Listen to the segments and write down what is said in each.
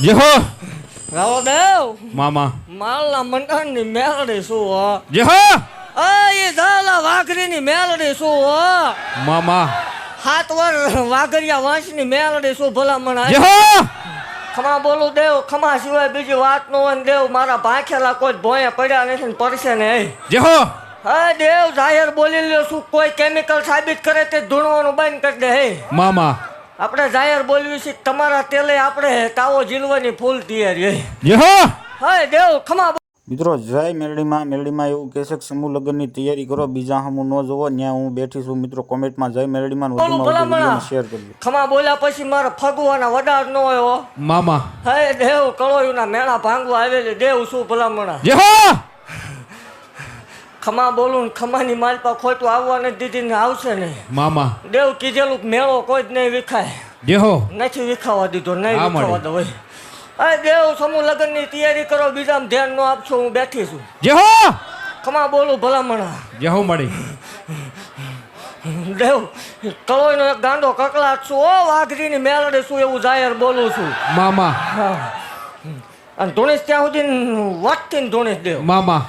જે હો રાવો દેવ મામા માલના મંડળની મેલડી શું હો? જે હો એ ધાલા વાઘરીની મેલડી શું હો? મામા સાત વર વાઘરિયા વંશની મેલડી શું ભલામણ? ખમા બોલું દેવ ખમા સિવાય બીજી વાત નો હોય દેવ મારા ભાંખેલા કોઈ ભોંયા પડ્યા નથી ને પડશે ને જેહો હા દેવ જાહેર બોલી લ્યો શું કોઈ કેમિકલ સાબિત કરે તે ધૂણવાનું બંધ કરી દે હે? મામા આપણે જાહેર બોલવી છે તમારા તેલે આપણે તાવો ઝીલવાની ફૂલ તૈયારી હે. હા દેવ ખમા મિત્રો જય મેલડીમાં મેલડીમાં એવું કહેશે કે સમૂહ લગ્નની તૈયારી કરો બીજા હમું ન જોવો ત્યાં હું બેઠી છું. મિત્રો કોમેન્ટમાં જય મેલડીમાં વધુમાં વધુ શેર કરજો ખમા બોલ્યા પછી મારા ફગવાના વડાર ન હોય હો મામા. હે દેવ કળોયુના મેળા ભાંગવા આવેલી. દેવ શું ભલામણા. ખમા બોલું ને ખમાની માલપા ખોટું આવવા નથી દીધી ને આવશે નહીં. મામા. દેવ કીધેલું મેળો કોઈ જ નહીં વિખાય. જે હો નથી વિખાવા દીધો નહીં વિખાવા દો ભાઈ. અરે દેવ સમૂહ લગ્નની તૈયારી કરો બીજામાં ધ્યાન ન આપશો હું બેઠી છું. જે હો ખમા બોલું ભલામણા. જે હો મળી. દેવ કળોયનો એક ગાંડો કકળાટ છું ઓ વાઘરીની મેળડે છું એવું જાહેર બોલું છું. મામા. હા. અને ધોણીશ ત્યાં સુધી વટથી ને ધોણીશ દેવ. મામા.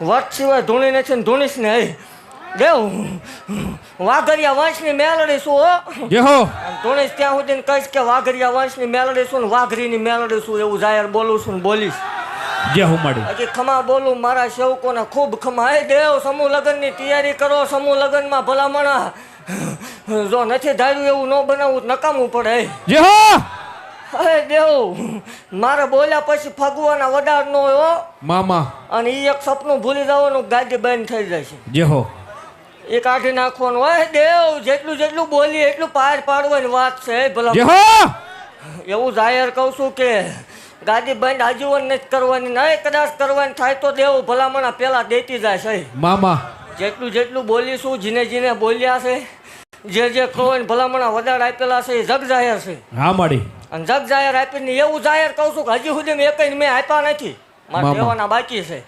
વટ સિવાય ધોણી નથી ને ધોણીશ ને દેવ વાઘરિયા વંશની મેલડી છું હો? જે હો. અને ત્યાં સુધી કહીશ કે વાઘરિયા વંશની મેલડી શું ને વાઘરીની મેલડી શું એવું જાહેર બોલું છું ને બોલીશ. જે હો મળી હજી ખમા બોલું મારા સેવકોને ખૂબ ખમા. હે દેવ સમૂહ લગ્નની તૈયારી કરો સમૂહ લગ્નમાં ભલામણા. જો નથી ધાર્યું એવું ન બનાવવું નકામું નકામવું પડે હે. અરે દેવ મારે બોલ્યા પછી ફગવાના વડાર નો હોય. મામા. અને એ એક સપનું ભૂલી જવાનું ગાડી બંધ થઈ જાય છે જે હો. એ કાઢી નાખવાનું હોય દેવ જેટલું જેટલું બોલી એટલું પાર પાડવાની વાત છે ભલા. એવું જાહેર કહું છું કે ગાડી બંધ આજીવન નથી કરવાની નહીં કદાચ કરવાની થાય તો દેવ ભલામણા પેલા દેતી જાય છે. મામા. જેટલું જેટલું બોલીશું જીને જીને બોલ્યા છે. જે જે કહો ભલામણા વધારે આપેલા છે એ જગ જાહેર છે. હા મળી અને જગ જાહેર આપીને એવું જાહેર કહું છું કે હજી સુધી મેં એકઈ મેં આપ્યા નથી. મારા દેવાના બાકી છે.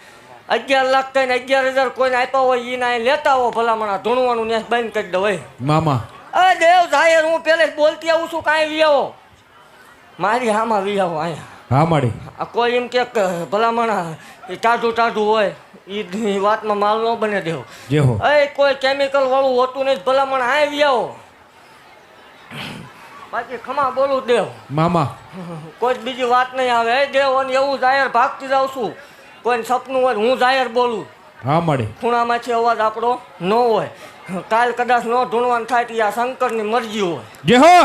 અગિયાર લાખ થઈને અગિયાર હજાર કોઈને આપ્યા હોય એના લેતા હો ભલામણા ધૂણવાનું ને બંધ કરી દો મામા. અ દેવ જાહેર હું પેલે બોલતી આવું છું કાંઈ વિયાવો. મારી હામાં વિયાવો અહીંયા. હા આ કોઈ એમ કે ભલામણ ટાઢું ટાઢું હોય એ વાતમાં માલ ન બને દેવો. એ કોઈ કેમિકલ વાળું હોતું નહીં ભલામણ આ આવો બાકી ખમા બોલું દેવ. મામા. કોઈ બીજી વાત નહીં આવે. એ દેવ અને એવું જાહેર ભાગતી જાઉં છું. કોઈ સપનું હોય હું જાહેર બોલું. હા મળે. ખૂણામાંથી અવાજ આપણો. ન હોય. કાલ કદાચ ન ઢૂંઢવાનું થાય તો આ શંકરની મરજી હોય. જે હો!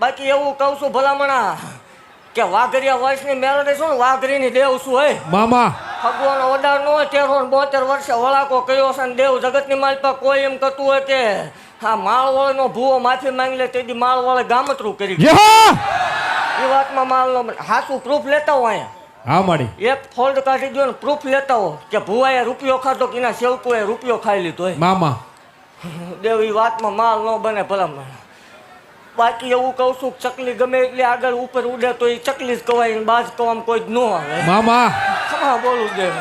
બાકી એવું કહું છું ભલામણા કે વાઘરિયા વર્ષની મેળડી શું? ને વાઘરીની દેવ શું હોય મામા. ભગવાન ઓર્ડર ન હોય તેરો ને બોતેર વર્ષે વળાકો કયો છે ને દેવ જગતની માલપા કોઈ એમ કરતું હોય કે હા માળવાળાનો ભૂવો માફી માંગી લે તેથી માળવાળે ગામતરું કરી એ વાતમાં માલનો બને હાસુ પ્રૂફ લેતા હોય અહીંયા. હા મળી એક ફોલ્ડ કાઢી દો ને પ્રૂફ લેતા હો કે ભુવાએ રૂપિયો ખાધો કે એના સેવકોએ રૂપિયો ખાઈ લીધો મામા. દેવ એ વાતમાં માલ ન બને ભલામણ બાકી એવું કહું છું કે ચકલી ગમે એટલી આગળ ઉપર ઉડે તો એ ચકલી જ કવાય ને બાજ કવામાં કોઈ જ ન આવે. મામા. બોલું દેવ.